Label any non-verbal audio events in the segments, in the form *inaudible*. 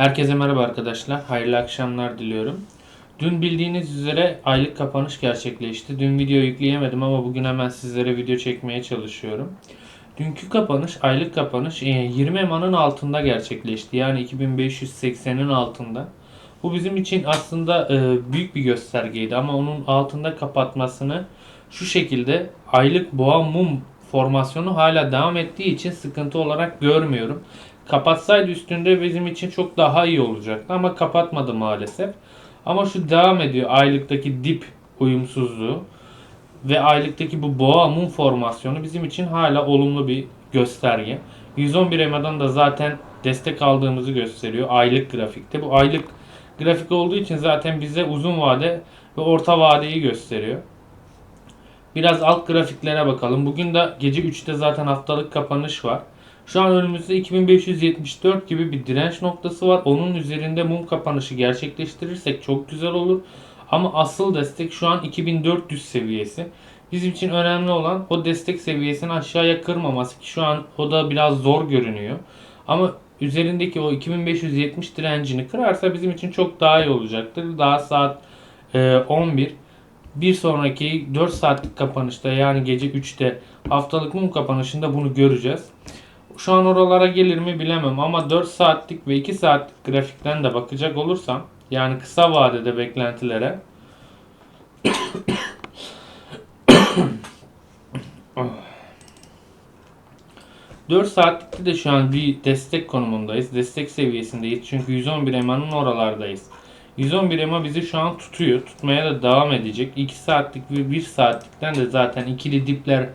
Herkese merhaba arkadaşlar. Hayırlı akşamlar diliyorum. Dün bildiğiniz üzere aylık kapanış gerçekleşti. Dün video yükleyemedim ama bugün hemen sizlere video çekmeye çalışıyorum. Dünkü kapanış, aylık kapanış e, 20 EMA'nın altında gerçekleşti. Yani 2580'in altında. Bu bizim için aslında e, büyük bir göstergeydi ama onun altında kapatmasını şu şekilde aylık boğa mum formasyonu hala devam ettiği için sıkıntı olarak görmüyorum. Kapatsaydı üstünde bizim için çok daha iyi olacaktı ama kapatmadı maalesef. Ama şu devam ediyor aylıktaki dip uyumsuzluğu ve aylıktaki bu boğa mum formasyonu bizim için hala olumlu bir gösterge. 111 EMA'dan da zaten destek aldığımızı gösteriyor aylık grafikte. Bu aylık grafik olduğu için zaten bize uzun vade ve orta vadeyi gösteriyor. Biraz alt grafiklere bakalım. Bugün de gece 3'te zaten haftalık kapanış var. Şu an önümüzde 2574 gibi bir direnç noktası var. Onun üzerinde mum kapanışı gerçekleştirirsek çok güzel olur. Ama asıl destek şu an 2400 seviyesi. Bizim için önemli olan o destek seviyesini aşağıya kırmaması ki şu an o da biraz zor görünüyor. Ama üzerindeki o 2570 direncini kırarsa bizim için çok daha iyi olacaktır. Daha saat e, 11 bir sonraki 4 saatlik kapanışta yani gece 3'te haftalık mum kapanışında bunu göreceğiz. Şu an oralara gelir mi bilemem ama 4 saatlik ve 2 saatlik grafikten de bakacak olursam yani kısa vadede beklentilere Oh. 4 saatlikte de şu an bir destek konumundayız. Destek seviyesindeyiz. Çünkü 111 EMA'nın oralardayız. 111 EMA bizi şu an tutuyor. Tutmaya da devam edecek. 2 saatlik ve 1 saatlikten de zaten ikili dipler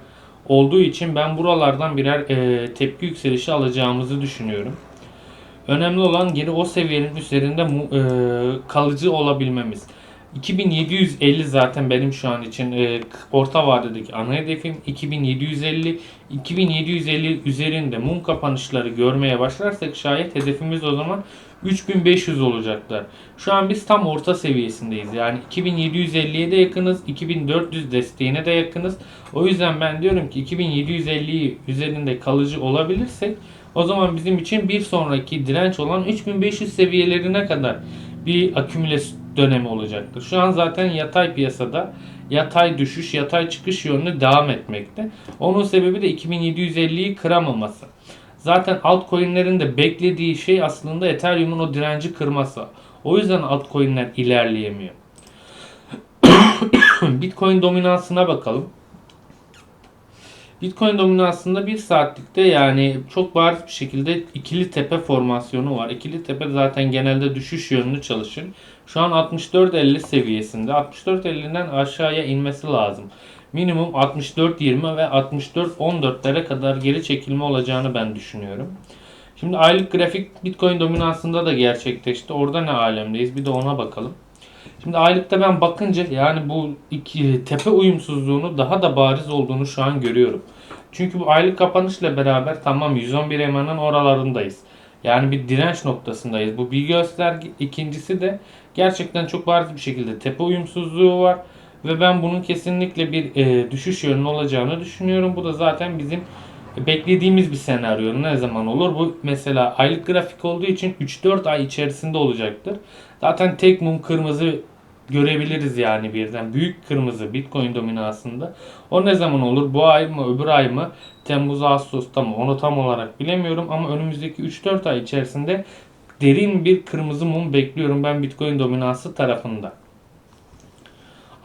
olduğu için ben buralardan birer e, tepki yükselişi alacağımızı düşünüyorum. Önemli olan geri o seviyenin üzerinde e, kalıcı olabilmemiz. 2750 zaten benim şu an için e, orta vadedeki ana hedefim 2750 2750 üzerinde mum kapanışları görmeye başlarsak şayet hedefimiz o zaman 3500 olacaklar. Şu an biz tam orta seviyesindeyiz. Yani 2750'ye de yakınız, 2400 desteğine de yakınız. O yüzden ben diyorum ki 2750 üzerinde kalıcı olabilirsek o zaman bizim için bir sonraki direnç olan 3500 seviyelerine kadar bir akümüle dönemi olacaktır. Şu an zaten yatay piyasada yatay düşüş, yatay çıkış yönlü devam etmekte. Onun sebebi de 2750'yi kıramaması. Zaten altcoin'lerin de beklediği şey aslında Ethereum'un o direnci kırması. O yüzden altcoin'ler ilerleyemiyor. *coughs* Bitcoin dominansına bakalım. Bitcoin dominansında bir saatlikte yani çok bariz bir şekilde ikili tepe formasyonu var. İkili tepe zaten genelde düşüş yönlü çalışır. Şu an 64.50 seviyesinde. 64.50'den aşağıya inmesi lazım. Minimum 64.20 ve 64.14'lere kadar geri çekilme olacağını ben düşünüyorum. Şimdi aylık grafik Bitcoin dominansında da gerçekleşti. Orada ne alemdeyiz? Bir de ona bakalım. Şimdi aylıkta ben bakınca yani bu iki tepe uyumsuzluğunu daha da bariz olduğunu şu an görüyorum. Çünkü bu aylık kapanışla beraber tamam 111 EMA'nın oralarındayız. Yani bir direnç noktasındayız. Bu bir gösterge. İkincisi de gerçekten çok bariz bir şekilde tepe uyumsuzluğu var. Ve ben bunun kesinlikle bir e, düşüş yönünün olacağını düşünüyorum. Bu da zaten bizim beklediğimiz bir senaryo. Ne zaman olur? Bu mesela aylık grafik olduğu için 3-4 ay içerisinde olacaktır. Zaten tek mum kırmızı görebiliriz yani birden. Büyük kırmızı Bitcoin dominansında. O ne zaman olur? Bu ay mı öbür ay mı? Temmuz Ağustos'ta mı? Onu tam olarak bilemiyorum ama önümüzdeki 3-4 ay içerisinde derin bir kırmızı mum bekliyorum ben Bitcoin dominansı tarafında.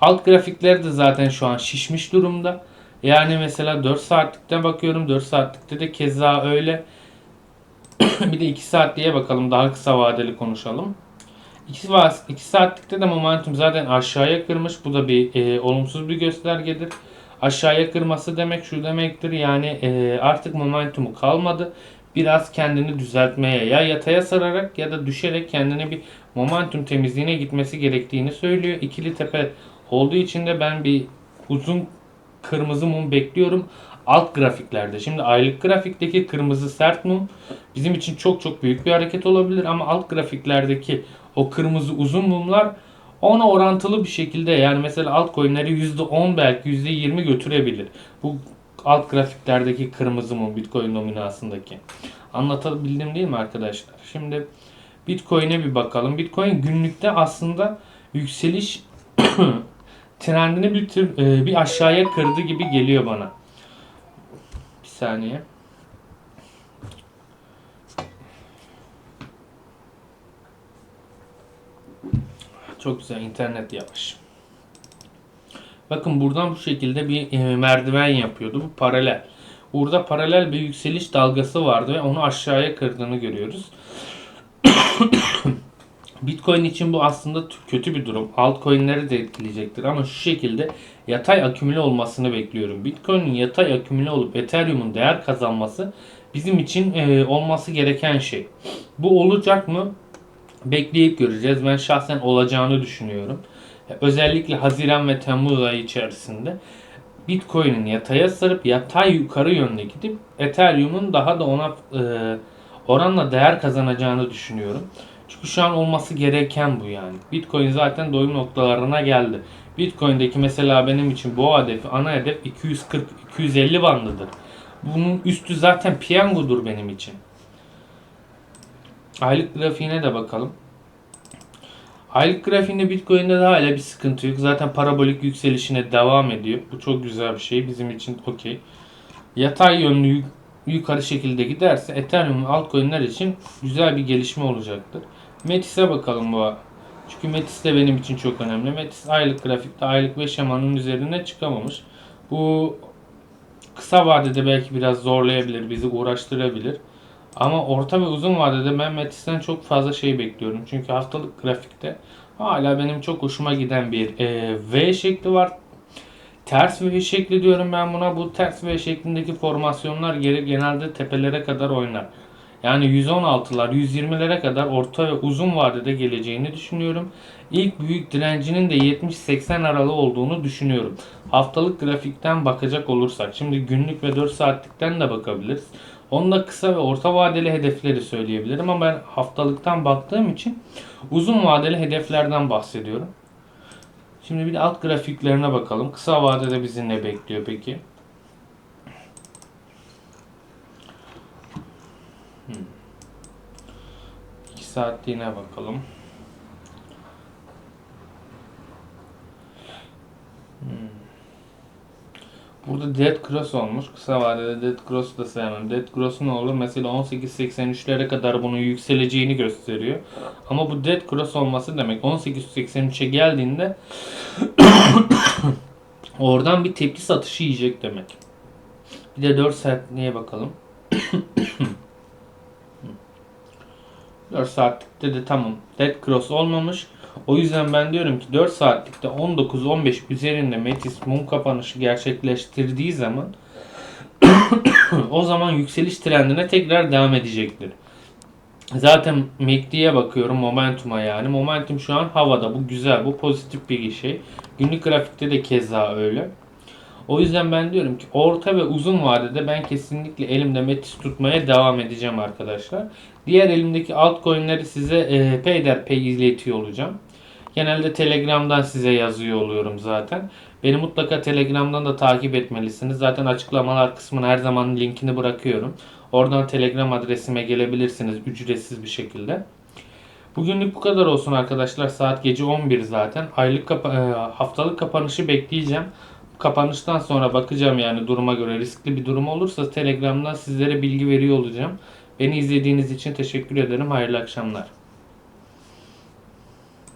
Alt grafikler de zaten şu an şişmiş durumda. Yani mesela 4 saatlikte bakıyorum. 4 saatlikte de keza öyle. *coughs* bir de 2 saatliğe bakalım. Daha kısa vadeli konuşalım. 2, 2 saatlikte de momentum zaten aşağıya kırmış. Bu da bir e, olumsuz bir göstergedir. Aşağıya kırması demek şu demektir. Yani e, artık momentumu kalmadı. Biraz kendini düzeltmeye ya yataya sararak ya da düşerek kendine bir momentum temizliğine gitmesi gerektiğini söylüyor. İkili tepe olduğu için de ben bir uzun kırmızı mum bekliyorum alt grafiklerde. Şimdi aylık grafikteki kırmızı sert mum bizim için çok çok büyük bir hareket olabilir ama alt grafiklerdeki o kırmızı uzun mumlar ona orantılı bir şekilde yani mesela altcoin'leri %10 belki %20 götürebilir. Bu alt grafiklerdeki kırmızı mum Bitcoin dominansındaki. Anlatabildim değil mi arkadaşlar? Şimdi Bitcoin'e bir bakalım. Bitcoin günlükte aslında yükseliş *clears throat* trendini bir, tür- e, bir aşağıya kırdı gibi geliyor bana. Bir saniye. Çok güzel internet yavaş. Bakın buradan bu şekilde bir e, merdiven yapıyordu. Bu paralel. Burada paralel bir yükseliş dalgası vardı ve onu aşağıya kırdığını görüyoruz. Bitcoin için bu aslında kötü bir durum. Altcoin'leri de etkileyecektir ama şu şekilde yatay akümüle olmasını bekliyorum. Bitcoin'in yatay akümüle olup Ethereum'un değer kazanması bizim için e, olması gereken şey. Bu olacak mı? Bekleyip göreceğiz. Ben şahsen olacağını düşünüyorum. Özellikle Haziran ve Temmuz ayı içerisinde Bitcoin'in yataya sarıp yatay yukarı yönde gidip Ethereum'un daha da ona e, oranla değer kazanacağını düşünüyorum. Çünkü şu an olması gereken bu yani. Bitcoin zaten doyum noktalarına geldi. Bitcoin'deki mesela benim için bu hedefi, ana hedef 240-250 bandıdır. Bunun üstü zaten piyangodur benim için. Aylık grafiğine de bakalım. Aylık grafiğinde Bitcoin'de de hala bir sıkıntı yok. Zaten parabolik yükselişine devam ediyor. Bu çok güzel bir şey. Bizim için okey. Yatay yönlü yukarı şekilde giderse Ethereum altcoin'ler için güzel bir gelişme olacaktır. Metis'e bakalım bu. Çünkü Metis de benim için çok önemli. Metis aylık grafikte aylık ve şemanın üzerine çıkamamış. Bu kısa vadede belki biraz zorlayabilir, bizi uğraştırabilir. Ama orta ve uzun vadede ben Metis'ten çok fazla şey bekliyorum. Çünkü haftalık grafikte hala benim çok hoşuma giden bir e, V şekli var. Ters V şekli diyorum ben buna. Bu ters V şeklindeki formasyonlar geri genelde tepelere kadar oynar. Yani 116'lar, 120'lere kadar orta ve uzun vadede geleceğini düşünüyorum. İlk büyük direncinin de 70-80 aralığı olduğunu düşünüyorum. Haftalık grafikten bakacak olursak, şimdi günlük ve 4 saatlikten de bakabiliriz. Onda kısa ve orta vadeli hedefleri söyleyebilirim ama ben haftalıktan baktığım için uzun vadeli hedeflerden bahsediyorum. Şimdi bir de alt grafiklerine bakalım. Kısa vadede bizi ne bekliyor peki? Hmm. 2 saatliğine bakalım. Hmm. Burada Dead Cross olmuş. Kısa vadede Dead Cross'u da sevmem. Dead Cross ne olur? Mesela 18.83'lere kadar bunun yükseleceğini gösteriyor. Ama bu Dead Cross olması demek 18.83'e geldiğinde *coughs* oradan bir tepki satışı yiyecek demek. Bir de 4 saatliğe bakalım. *coughs* 4 saatlikte de tamam. Dead Cross olmamış. O yüzden ben diyorum ki 4 saatlikte 19-15 üzerinde Metis mum kapanışı gerçekleştirdiği zaman *coughs* o zaman yükseliş trendine tekrar devam edecektir. Zaten MACD'ye bakıyorum Momentum'a yani. Momentum şu an havada. Bu güzel. Bu pozitif bir şey. Günlük grafikte de keza öyle. O yüzden ben diyorum ki orta ve uzun vadede ben kesinlikle elimde Metis tutmaya devam edeceğim arkadaşlar. Diğer elimdeki altcoin'leri size e, peyderpey iletiyor olacağım. Genelde Telegram'dan size yazıyor oluyorum zaten. Beni mutlaka Telegram'dan da takip etmelisiniz. Zaten açıklamalar kısmına her zaman linkini bırakıyorum. Oradan Telegram adresime gelebilirsiniz ücretsiz bir şekilde. Bugünlük bu kadar olsun arkadaşlar. Saat gece 11 zaten. Aylık kapa- e, haftalık kapanışı bekleyeceğim. Kapanıştan sonra bakacağım yani duruma göre riskli bir durum olursa Telegram'dan sizlere bilgi veriyor olacağım. Beni izlediğiniz için teşekkür ederim. Hayırlı akşamlar.